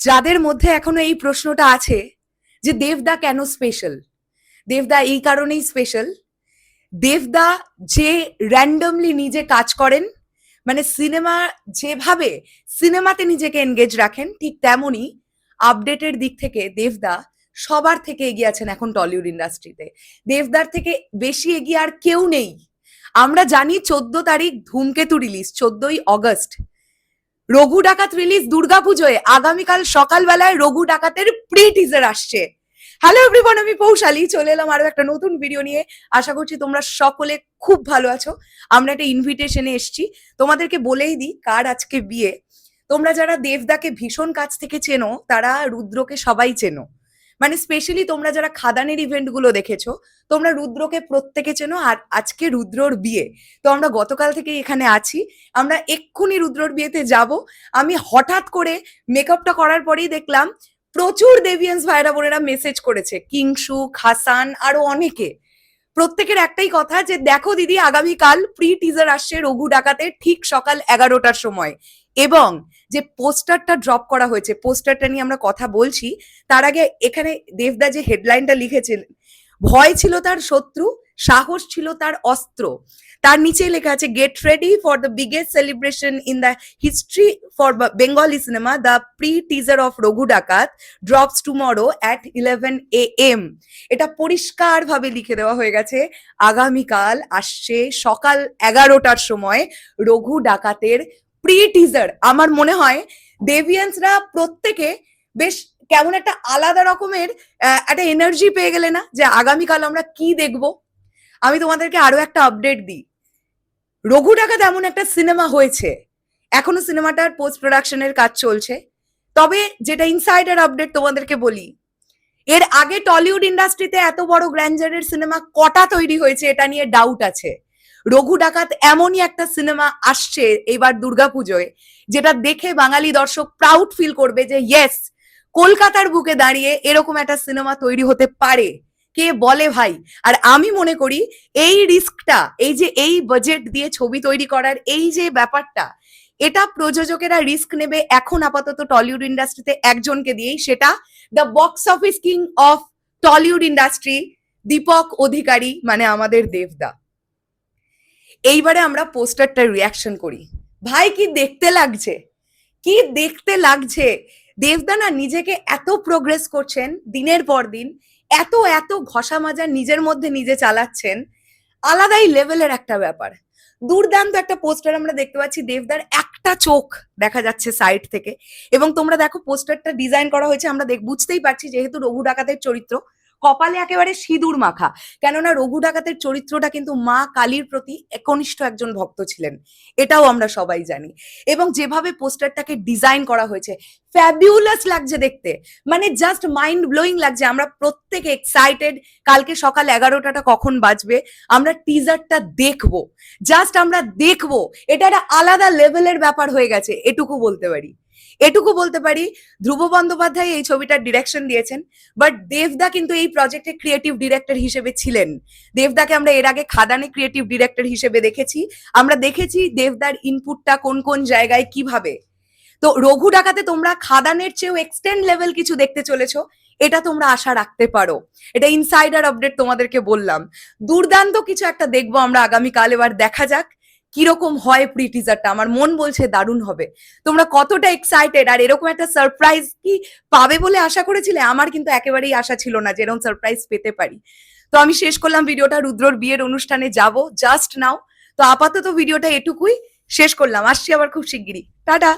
যাদের মধ্যে এখনও এই প্রশ্নটা আছে যে দেবদা কেন স্পেশাল দেবদা এই কারণেই স্পেশাল দেবদা যে র্যান্ডমলি নিজে কাজ করেন মানে সিনেমা যেভাবে সিনেমাতে নিজেকে এনগেজ রাখেন, ঠিক তেমনই আপডেটের দিক থেকে দেবদা সবার থেকে এগিয়ে আছেন এখন টলিউড ইন্ডাস্ট্রিতে দেবদার থেকে বেশি এগিয়ে আর কেউ নেই। আমরা জানি চোদ্দ তারিখ ধূমকেতু রিলিজ চোদ্দই অগস্ট রঘু ডাকাত রিলিজ দুর্গা পুজোয় আগামীকাল সকালবেলায় রঘু ডাকাতের প্রি টিজার আসছে। হ্যালো এভরিওয়ান আমি পৌশালী, চলে এলাম আরও একটা নতুন ভিডিও নিয়ে। আশা করছি তোমরা সকলে খুব ভালো আছো। আমরা একটা ইনভিটেশনে এসছি। তোমাদেরকে বলেই দিই কার আজকে বিয়ে। তোমরা যারা দেবদাকে ভীষণ কাছ থেকে চেনো, তারা রুদ্রকে সবাই চেনো। মানে স্পেশালি তোমরা যারা খাদানের ইভেন্টগুলো দেখেছ, তোমরা রুদ্রকে প্রত্যেকে চেনো আর আজকে রুদ্রর বিয়ে। তো আমরা গতকাল থেকে এখানে আছি। আমরা এক্ষুনি রুদ্রর বিয়েতে যাব। আমি হঠাৎ করে মেকআপটা করার পরেই দেখলাম, প্রচুর দেবিয়ান্স ভাইরা বোনেরা মেসেজ করেছে। কিংসু খাসান আরও অনেকে। প্রত্যেকের একটাই কথা যে, দেখো দিদি, আগামীকাল প্রি টিজার আসছে রঘু ডাকাতে ঠিক সকাল এগারোটার সময়। এবং যে পোস্টারটা ড্রপ করা হয়েছে, পোস্টারটা নিয়ে আমরা কথা বলছি, তার আগে এখানে দেবদা যে হেডলাইনটা লিখেছিলেন ভয় ছিল তার শত্রু, সাহস ছিল তার অস্ত্র। তার নিচে লেখা আছে get ready for the biggest celebration in the history for Bengali cinema the pre teaser of Raghu Dakat drops tomorrow at eleven A M এটা পরিষ্কার ভাবে লিখে দেওয়া হয়ে গেছে, আগামীকাল আসছে সকাল এগারোটার সময় রঘু ডাকাতের প্রি টিজার আমার মনে হয় দেভিয়ান্সরা প্রত্যেকে বেশ কেমন একটা আলাদা রকমের একটা এনার্জি পেয়ে গেলে না? যে আগামীকাল আমরা কি দেখব? আমি তোমাদেরকে আরও একটা আপডেট দিই। রঘু ডাকাত তেমন একটা সিনেমা হয়েছে। এখনও সিনেমাটার পোস্ট প্রোডাকশনের কাজ চলছে। তবে যেটা ইনসাইডার আপডেট তোমাদেরকে বলি, এর আগে টলিউড ইন্ডাস্ট্রিতে এত বড় গ্র্যান্ডারের সিনেমা কটা তৈরি হয়েছে এটা নিয়ে ডাউট আছে। রঘু ডাকাত এমনই একটা সিনেমা আসছে এবার দুর্গাপুজোয়, যেটা দেখে বাঙালি দর্শক প্রাউড ফিল করবে যে ইয়েস কলকাতার বুকে দাঁড়িয়ে এরকম একটা সিনেমা তৈরি হতে পারে। কে বলে ভাই? আর আমি মনে করি এই রিস্কটা, এই যে এই বাজেট দিয়ে ছবি তৈরি করার এই যে ব্যাপারটা, এটা প্রযোজকেরা রিস্ক নেবে এখন আপাতত টলিউড ইন্ডাস্ট্রিতে একজনকে দিয়েই, সেটা the box office king of Tollywood industry Deepak Adhikari মানে আমাদের দেবদা। এইবারে আমরা পোস্টারটার রিয়াকশন করি। ভাই, কি দেখতে লাগছে? কি দেখতে লাগছে? দেবদানা নিজেকে এত প্রোগ্রেস করছেন দিনের পর দিন, এত এত ঘষা মাজা নিজের মধ্যে নিজে চালাচ্ছেন, আলাদাই লেভেলের একটা ব্যাপার। দুর্দান্ত একটা পোস্টার আমরা দেখতে পাচ্ছি দেবদার একটা চোখ দেখা যাচ্ছে সাইড থেকে। এবং তোমরা দেখো পোস্টারটা ডিজাইন করা হয়েছে, আমরা দেখ, বুঝতেই পারছি যেহেতু রঘু ডাকাতের চরিত্র। কপালে একেবারে সিঁদুর মাখা। কেননা রঘু ডাকাতের চরিত্রটা কিন্তু মা কালীর প্রতি একনিষ্ঠ একজন ভক্ত ছিলেন। এটাও আমরা সবাই জানি। এবং যেভাবে পোস্টারটাকে ডিজাইন করা হয়েছে ফ্যাবিউলাস লাগছে দেখতে। মানে জাস্ট মাইন্ড ব্লোয়িং লাগছে। আমরা প্রত্যেকে এক্সাইটেড কালকে সকাল এগারোটাটা কখন বাজবে, আমরা টিজারটা দেখব। জাস্ট আমরা দেখব। এটা একটা আলাদা লেভেলের ব্যাপার হয়ে গেছে, এটুকু বলতে পারি। এটুকু বলতে পারি, ধ্রুব বন্দ্যোপাধ্যায় এই ছবিটার ডিরেকশন দিয়েছেন বাট দেবদা কিন্তু এই প্রজেক্টে ক্রিয়েটিভ ডিরেক্টর হিসেবে ছিলেন। দেবদাকে আমরা এর আগে খাদানে ক্রিয়েটিভ ডিরেক্টর হিসেবে দেখেছি। আমরা দেখেছি দেবদার ইনপুটটা কোন কোন জায়গায় কীভাবে। তো রঘু ডাকাতে তোমরা খাদানের চেয়েও এক্সটেন্ড লেভেল কিছু দেখতে চলেছো, এটা তোমরা আশা রাখতে পারো। এটা ইনসাইডার আপডেট তোমাদেরকে বললাম। দুর্দান্ত কিছু একটা দেখব আমরা আগামীকাল, এবার দেখা যাক। কীরকম হয় প্রি টিজারটা আমার মন বলছে দারুণ হবে। তোমরা কতটা এক্সাইটেড আর এরকম একটা সারপ্রাইজ কি পাবে বলে আশা করেছিলে? আমার কিন্তু একেবারেই আশা ছিল না যে এরকম সারপ্রাইজ পেতে পারি। তো আমি শেষ করলাম ভিডিওটা রুদ্রর বিয়ের অনুষ্ঠানে যাব জাস্ট নাও তো আপাতত ভিডিওটা এটুকুই। শেষ করলাম। আসছি আবার খুব শিগগিরই। টাটা!